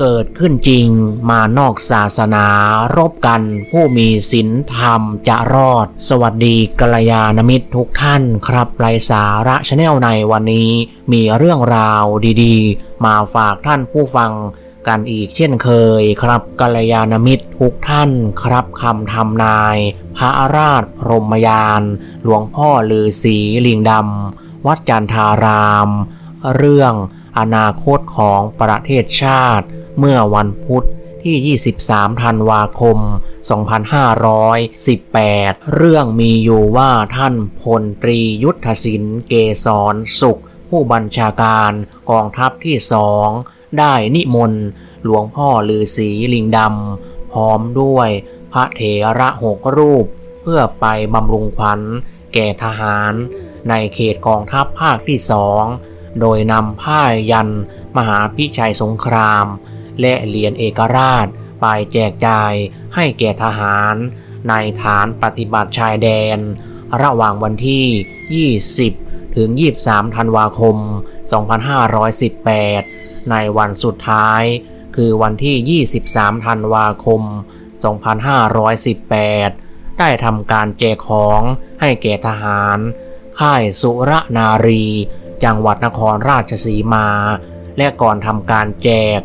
เกิดขึ้นจริงมานอกศาสนารบกัน ผู้มีศีลธรรมจะรอด สวัสดีกัลยาณมิตรทุกท่านครับไรสาระชาแนลในวันนี้มีเรื่องราวดีๆ มาฝากท่านผู้ฟังกันอีกเช่นเคยครับกัลยาณมิตรทุกท่านครับคำทำนาย พระราชพรมยาน หลวงพ่อลือศรีลิงดำวัดจันทาราม เรื่องอนาคตของประเทศชาติ เมื่อวันพุธที่ 23 ธันวาคม 2518 เรื่องมีอยู่ว่าท่านพลตรียุทธศิลป์เกษรสุข ผู้บัญชาการกองทัพที่สองได้นิมนต์ หลวงพ่อลือศีลิงดำ พร้อมด้วยพระเถระหกรูป เพื่อไปบำรุงขวัญแก่ทหารในเขตกองทัพภาคที่สอง โดยนำผ้ายัน มหาพิชัยสงคราม และเหรียญเอกราช ไปแจกจ่ายให้แก่ทหาร ในฐานปฏิบัติชายแดน ระหว่างวันที่ 20 ถึง 23 ธันวาคม 2518 ในวันสุดท้าย คือวันที่ 23 ธันวาคม 2518 ได้ทำการแจกของให้แก่ทหาร ค่ายสุรนารี จังหวัดนครราชสีมา และก่อนทำการแจก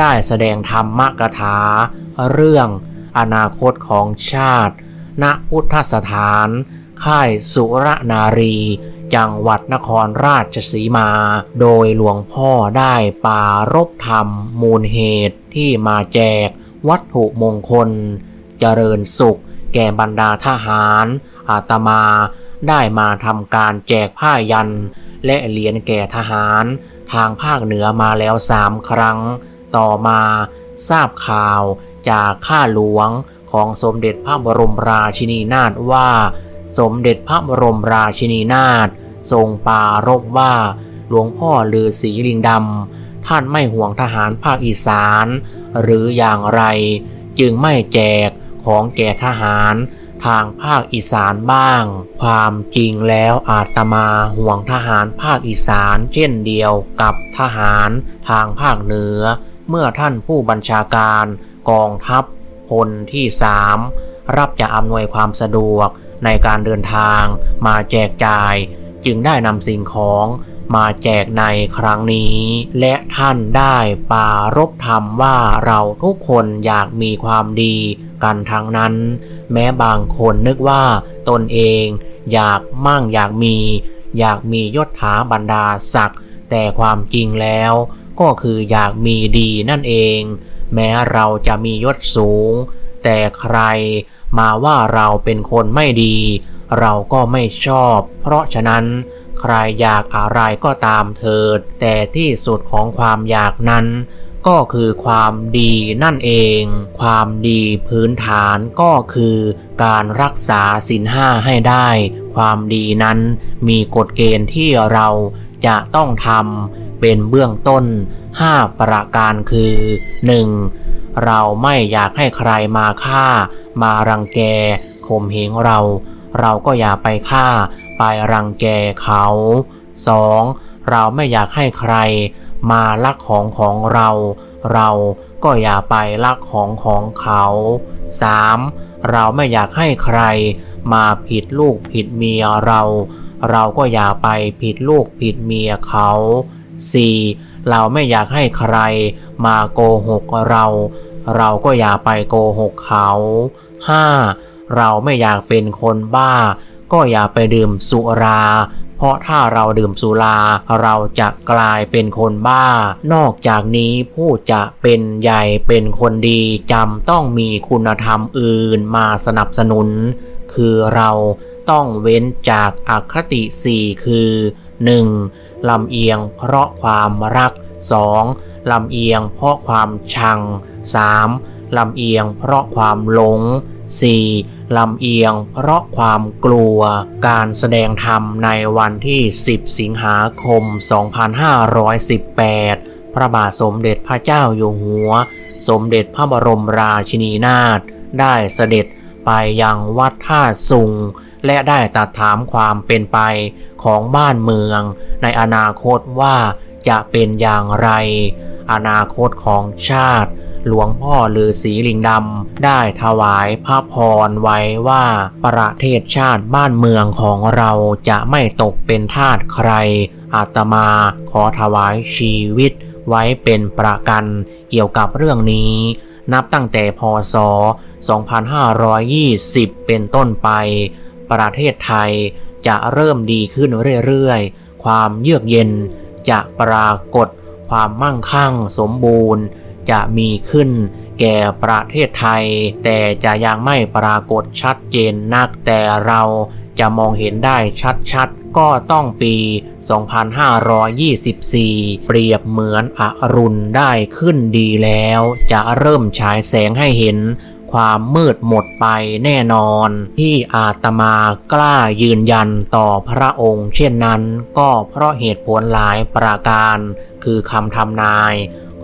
ได้แสดงธรรมกถา เรื่องอนาคตของชาติ ณพุทธสถาน ค่ายสุรนารี จังหวัดนครราชสีมา โดยหลวงพ่อได้ปารบธรรมมูลเหตุที่มาแจกวัตถุมงคล เจริญสุข แก่บรรดาทหาร อาตมาได้มาทำการแจกผ้ายัน และเหรียญแก่ทหาร ทางภาคเหนือมาแล้วสามครั้ง ต่อมาทราบข่าวจากข้าหลวงของสมเด็จพระบรมราชินีนาถว่า สมเด็จพระบรมราชินีนาถทรงปรารภว่า หลวงพ่อลือศรีลิงดำท่านไม่ห่วงทหารภาคอีสาน หรืออย่างไร จึงไม่แจกของแก่ทหารทางภาคอีสานบ้าง ความจริงแล้วอาตมาห่วงทหารภาคอีสานเช่นเดียวกับทหารทางภาคเหนือ เมื่อท่านผู้บัญชาการกองทัพพลที่สามรับจะอำนวยความสะดวกในการเดินทางมาแจกจ่าย จึงได้นำสิ่งของมาแจกในครั้งนี้ และท่านได้ปรารบธรรมว่าเราทุกคนอยากมีความดีกันทั้งนั้น แม้บางคนนึกว่าตนเองอยากมั่งอยากมี อยากมียศถาบรรดาศักดิ์แต่ความจริงแล้ว ก็คืออยากมีดีนั่นเอง แม้เราจะมียศสูง แต่ใครมาว่าเราเป็นคนไม่ดี เราก็ไม่ชอบ เพราะฉะนั้น ใครอยากอะไรก็ตามเถิด แต่ที่สุดของความอยากนั้น ก็คือความดีนั่นเอง ความดีพื้นฐานก็คือการรักษาศีลห้าให้ได้ ความดีนั้นมีกฎเกณฑ์ที่เราจะต้องทำ เป็นเบื้องต้น 5 ประการคือ 1. เราไม่อยากให้ใครมาฆ่า มารังแกข่มเหงเรา เราก็อย่าไปฆ่า ไปรังแกเขา 2. เราไม่อยากให้ใครมาลักของของเรา เราก็อย่าไปลักของของเขา 3. เราไม่อยากให้ใครมาผิดลูกผิดเมียเรา เราก็อย่าไปผิดลูกผิดเมียเขา 4. เราไม่อยากให้ใครมาโกหกเรา เราก็อย่าไปโกหกเขา 5. เราไม่อยากเป็นคนบ้า ก็อย่าไปดื่มสุรา เพราะถ้าเราดื่มสุราเราจะกลายเป็นคนบ้า นอกจากนี้ผู้จะเป็นใหญ่เป็นคนดีจำต้องมีคุณธรรมอื่นมาสนับสนุน คือเราต้องเว้นจากอคติสี่คือ 1. ลำเอียงเพราะความรัก 2. ลำเอียงเพราะความชัง 3. ลำเอียงเพราะความหลง 4. ลำเอียงเพราะความกลัว การแสดงธรรมในวันที่ 10 สิงหาคม 2518 พระบาทสมเด็จพระเจ้าอยู่หัว สมเด็จพระบรมราชินีนาถได้เสด็จไปยังวัดท่าสุง และได้ตัดถามความเป็นไป ของบ้านเมือง ในอนาคตว่าจะเป็นอย่างไร อนาคตของชาติ หลวงพ่อฤาษีลิงดำได้ถวายพระพรไว้ว่าประเทศชาติบ้านเมืองของเราจะไม่ตกเป็นทาสใคร อาตมาขอถวายชีวิตไว้เป็นประกันเกี่ยวกับเรื่องนี้ นับตั้งแต่พศ 2520 เป็นต้นไป ประเทศไทย จะเริ่มดีขึ้นเรื่อยๆ ความเยือกเย็นจะปรากฏ ความมั่งคั่งสมบูรณ์ จะมีขึ้นแก่ประเทศไทย แต่จะยังไม่ปรากฏชัดเจนนักแต่เราจะมองเห็นได้ชัดๆ ก็ต้องปี 2524 เปรียบเหมือนอรุณได้ขึ้นดีแล้ว จะเริ่มฉายแสงให้เห็น ความมืดหมดไปแน่นอน ที่อาตมากล้ายืนยันต่อพระองค์เช่นนั้น ก็เพราะเหตุผลหลายประการ คือคำทำนาย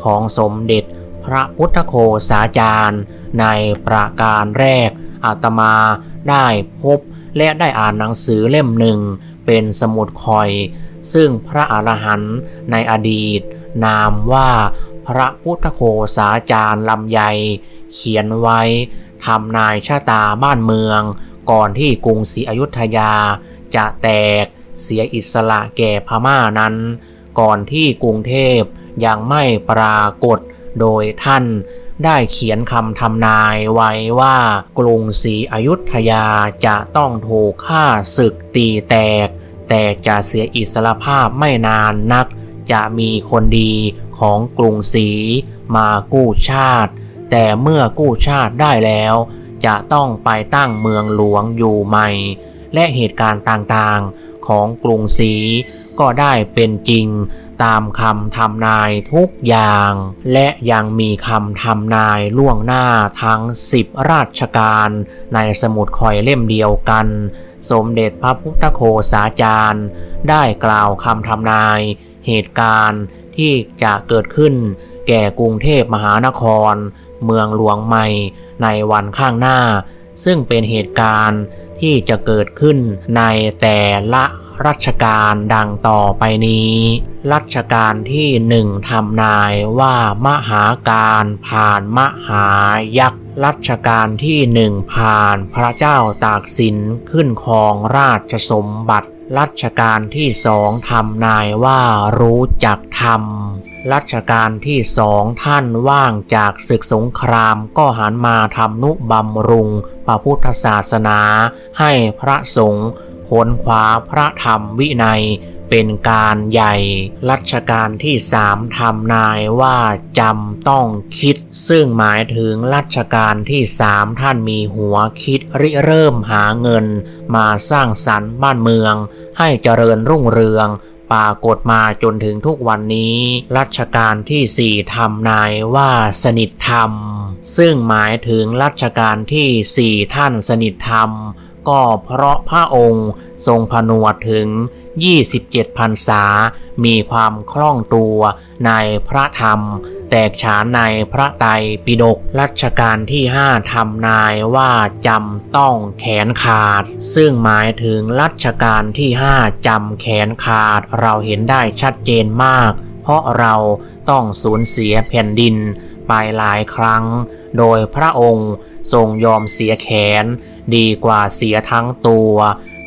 ของสมเด็จพระพุทธโฆษาจารย์ ในประการแรก อาตมาได้พบและได้อ่านหนังสือเล่มหนึ่ง เป็นสมุดคอย ซึ่งพระอรหันต์ในอดีต นามว่าพระพุทธโฆษาจารย์ลำไย เขียนไว้ทำนายชะตาบ้านเมือง ก่อนที่กรุงศรีอยุธยา จะแตกเสียอิสระแก่พม่านั้น ก่อนที่กรุงเทพยังไม่ปรากฏโดยท่านได้เขียนคำทำนายไว้ว่ากรุงศรีอยุธยาจะต้องถูกฆ่าศึกตีแตก แต่จะเสียอิสรภาพไม่นานนัก จะมีคนดีของกรุงศรีมากู้ชาติ แต่เมื่อกู้ชาติได้แล้ว จะต้องไปตั้งเมืองหลวงอยู่ใหม่ และเหตุการณ์ต่างๆของกรุงศรีก็ได้เป็นจริงตามคำทำนายทุกอย่าง และยังมีคำทำนายล่วงหน้าทั้งสิบราชการในสมุดคอยเล่มเดียวกัน สมเด็จพระพุทธโฆษาจารย์ ได้กล่าวคำทำนายเหตุการณ์ที่จะเกิดขึ้นแก่กรุงเทพมหานคร เมืองหลวงใหม่ในวันข้างหน้า ซึ่งเป็นเหตุการณ์ที่จะเกิดขึ้นในแต่ละรัชกาลดังต่อไปนี้ รัชกาลที่หนึ่งทำนายว่ามหาการผ่านมหายักษ์ รัชกาลที่หนึ่งผ่านพระเจ้าตากสินขึ้นครองราชสมบัติ รัชกาลที่สองทำนายว่ารู้จักธรรม รัชกาลที่สองท่านว่างจากศึกสงครามก็หันมาทำนุบำรุงพระพุทธศาสนา ให้พระสงฆ์ค้นคว้าพระธรรมวินัยเป็นการใหญ่ รัชกาลที่สามทำนายว่าจำต้องคิด ซึ่งหมายถึงรัชกาลที่สามท่านมีหัวคิดริเริ่มหาเงิน มาสร้างสรรค์บ้านเมือง ให้เจริญรุ่งเรือง ปรากฏมาจนถึงทุกวันนี้ รัชกาลที่สี่ทำนายว่าสนิทธรรม ซึ่งหมายถึงรัชกาลที่สี่ท่านสนิทธรรม ก็เพราะพระองค์ทรงผนวดถึง 27พรรษา มีความคล่องตัวในพระธรรม แตกฉานในพระไตรปิฎกรัชกาลที่ห้าทำนายว่าจำต้องแขนขาด ซึ่งหมายถึงรัชกาลที่ห้าจำแขนขาด เราเห็นได้ชัดเจนมาก เพราะเราต้องสูญเสียแผ่นดินไปหลายครั้ง โดยพระองค์ทรงยอมเสียแขน ดีกว่าเสียทั้งตัว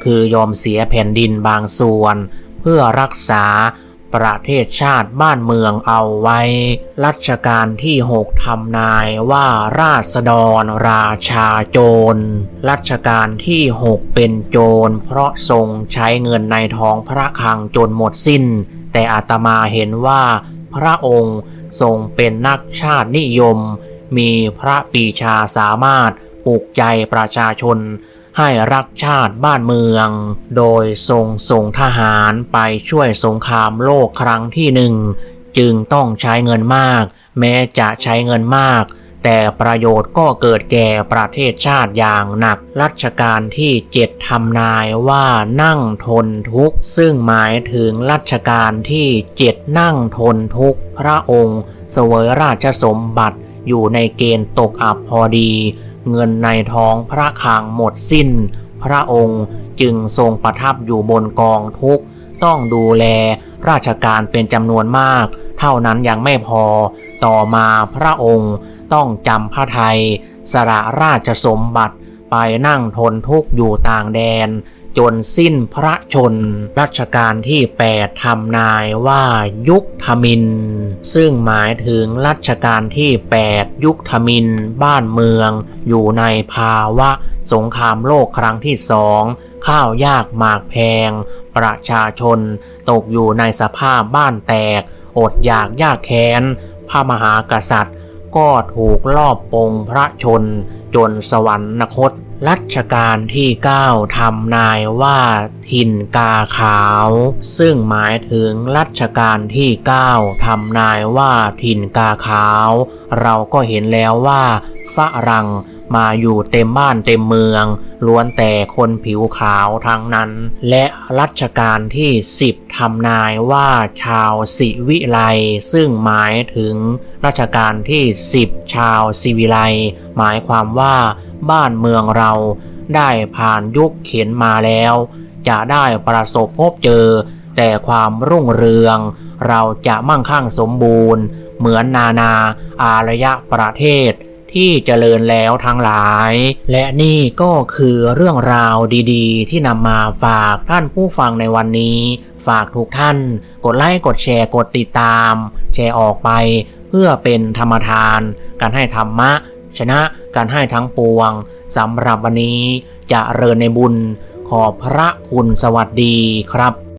คือยอมเสียแผ่นดินบางส่วน เพื่อรักษา ประเทศชาติบ้านเมืองเอาไว้ รัชกาลที่หกทำนายว่าราษฎรราชาโจร รัชกาลที่หกเป็นโจร เพราะทรงใช้เงินในท้องพระคลังจนหมดสิ้น แต่อาตมาเห็นว่าพระองค์ทรงเป็นนักชาตินิยม มีพระปีชาสามารถปลุกใจประชาชน ให้รักชาติบ้านเมือง โดยทรงส่งทหารไปช่วยสงครามโลกครั้งที่หนึ่งจึงต้องใช้เงินมาก แม้จะใช้เงินมาก แต่ประโยชน์ก็เกิดแก่ประเทศชาติอย่างหนัก รัชกาลที่เจ็ดทำนายว่านั่งทนทุกข์ ซึ่งหมายถึงรัชกาลที่เจ็ดนั่งทนทุกข์ พระองค์ เสวยราชสมบัติอยู่ในเกณฑ์ตกอับพอดี เงินในท้องพระคลังหมดสิ้น พระองค์จึงทรงประทับอยู่บนกองทุกต้องดูแลราชการเป็นจำนวนมาก เท่านั้นยังไม่พอ ต่อมาพระองค์ต้องจำพระไทยสละราชสมบัติไปนั่งทนทุกข์อยู่ต่างแดน จนสิ้นพระชน รัชกาลที่ 8 ทำนายว่ายุคธมิน ซึ่งหมายถึงรัชกาลที่ 8 ยุคธมิน บ้านเมือง อยู่ในภาวะสงครามโลกครั้งที่สองข้าวยากหมากแพง ประชาชนตกอยู่ในสภาพบ้านแตก อดอยากยากแค้น พระมหากษัตริย์ ก็ถูกลอบปงพระชน จนสวรรคต รัชกาลที่ 9ทำนายว่าถิ่นกาขาว ซึ่งหมายถึงรัชกาลที่ 9ทำนายว่าถิ่นกาขาว เราก็เห็นแล้วว่าฝรั่ง มาอยู่เต็มบ้านเต็มเมือง ล้วนแต่คนผิวขาวทั้งนั้น และรัชกาลที่10ทำนายว่าชาวสิวิไลซึ่งหมายถึงรัชกาลที่10ชาวสิวิไลหมายความว่าบ้านเมืองเราได้ผ่านยุคเข็นมาแล้ว จะได้ประสบพบเจอ แต่ความรุ่งเรือง เราจะมั่งคั่งสมบูรณ์ เหมือนนานาอารยะประเทศ ที่เจริญแล้วทั้งหลาย และนี่ก็คือเรื่องราวดีๆ ที่นำมาฝากท่านผู้ฟังในวันนี้ ฝากทุกท่าน กดไลค์กดแชร์กดติดตาม แชร์ออกไป เพื่อเป็นธรรมทาน การให้ธรรมะ ชนะการให้ทั้งปวงสำหรับวันนี้จะเริญในบุญขอบพระคุณสวัสดีครับ